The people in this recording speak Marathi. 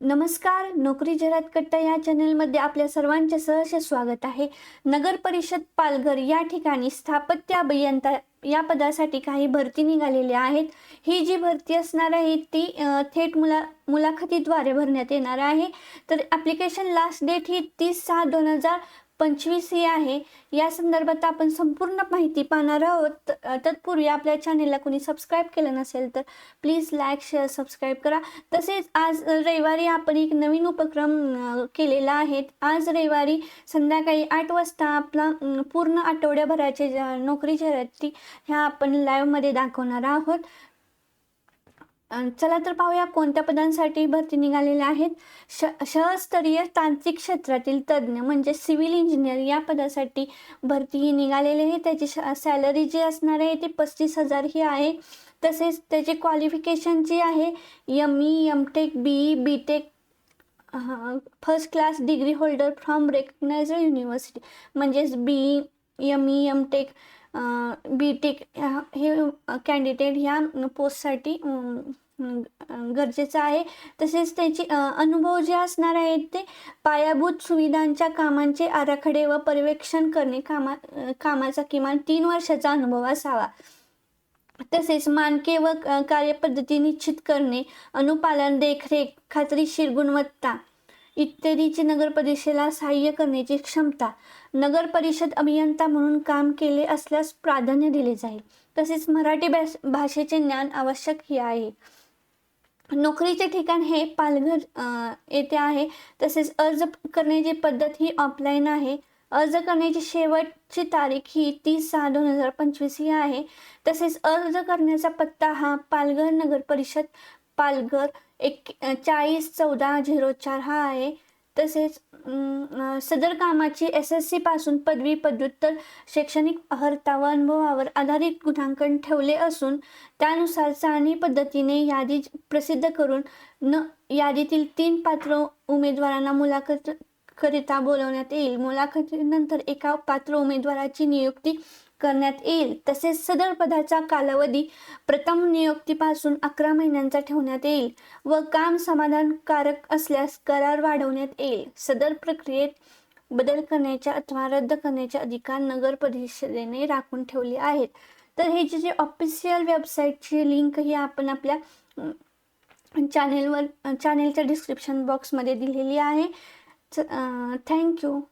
नमस्कार नोकरी जरात कट्टा या चॅनलमध्ये आपल्या सर्वांचे सहर्ष स्वागत आहे. नगर परिषद पालघर या ठिकाणी स्थापत्य अभियंता या पदासाठी काही भरती निघालेल्या आहेत. ही जी भरती असणार आहे ती थेट मुला मुलाखतीद्वारे भरण्यात येणार आहे. तर ॲप्लिकेशन लास्ट डेट ही तीस सहा दोन हजार पंचवीस ही आहे. या संदर्भात आपण संपूर्ण माहिती पाहणार आहोत. त- तत्पूर्वी आपल्या चॅनेलला कोणी सबस्क्राईब केलं नसेल तर प्लीज लाईक शेअर सबस्क्राईब करा. तसेच आज रविवारी आपण एक नवीन उपक्रम केलेला आहे. आज रविवारी संध्याकाळी आठ वाजता आपला पूर्ण आठवड्याभराचे ज्या नोकरी जाहिराती ह्या आपण लाईव्हमध्ये दाखवणार आहोत. चला तर पाहूया कोणत्या पदांसाठी भरती निघालेल्या आहेत. श शहस्तरीय तांत्रिक क्षेत्रातील तज्ज्ञ म्हणजे सिव्हिल इंजिनियर या पदासाठी भरती ही निघालेली आहे. त्याची सॅलरी जी असणार आहे ती पस्तीस हजार ही आहे. तसेच त्याचे क्वालिफिकेशन जे आहे M E M tech B E B tech first class degree holder from recognize university म्हणजेच B E M E M tech B tech हे कॅन्डिडेट ह्या पोस्टसाठी गरजेचं आहे. तसेच त्याची अनुभव जे असणार आहेत ते पायाभूत सुविधांच्या कामांचे आराखडे व पर्यवेक्षण करणे कामा कामाचा किमान तीन वर्षाचा अनुभव असावा. तसेच मानके व क- कार्यपद्धती निश्चित करणे अनुपालन देखरेख खात्रीशीर गुणवत्ता इत्यादीची नगर परिषदेला सहाय्य करण्याची क्षमता नगर परिषद अभियंता म्हणून काम केले असल्यास प्राधान्य दिले जाईल. तसेच मराठी भाष भाषेचे ज्ञान आवश्यक ही आहे. नोकरीचे ठिकाण हे पालघर येथे आहे. तसेच अर्ज करण्याची पद्धत ही ऑफलाईन आहे. अर्ज करण्याची शेवटची तारीख ही तीस सहा दोन हजार पंचवीस ही आहे. तसेच अर्ज करण्याचा पत्ता हा पालघर नगर परिषद पालघर एक चाळीस चौदा झिरो चार हा आहे. तसेच सदर कामाची एस एस सी पासून पदवी पदव्युत्तर शैक्षणिक अर्हता व अनुभवावर आधारित गुणांकन ठेवले असून त्यानुसार चाळणी पद्धतीने यादी प्रसिद्ध करून न यादीतील तीन पात्र उमेदवारांना मुलाखत करिता बोलवण्यात येईल. मुलाखतीनंतर एका पात्र उमेदवाराची नियुक्ती करण्यात येईल. तसेच सदर पदाचा कालावधी प्रथम नियुक्तीपासून अकरा महिन्यांचा ठेवण्यात येईल व काम समाधानकारक असल्यास करार वाढवण्यात येईल. सदर प्रक्रियेत बदल करण्याच्या अथवा रद्द करण्याचे अधिकार नगर परिषदेने राखून ठेवले आहेत. तर हे जे जे ऑफिशियल वेबसाईटची लिंक ही आपण आपल्या चॅनेलवर चॅनेलच्या डिस्क्रिप्शन बॉक्समध्ये दिलेली आहे. uh, thank you.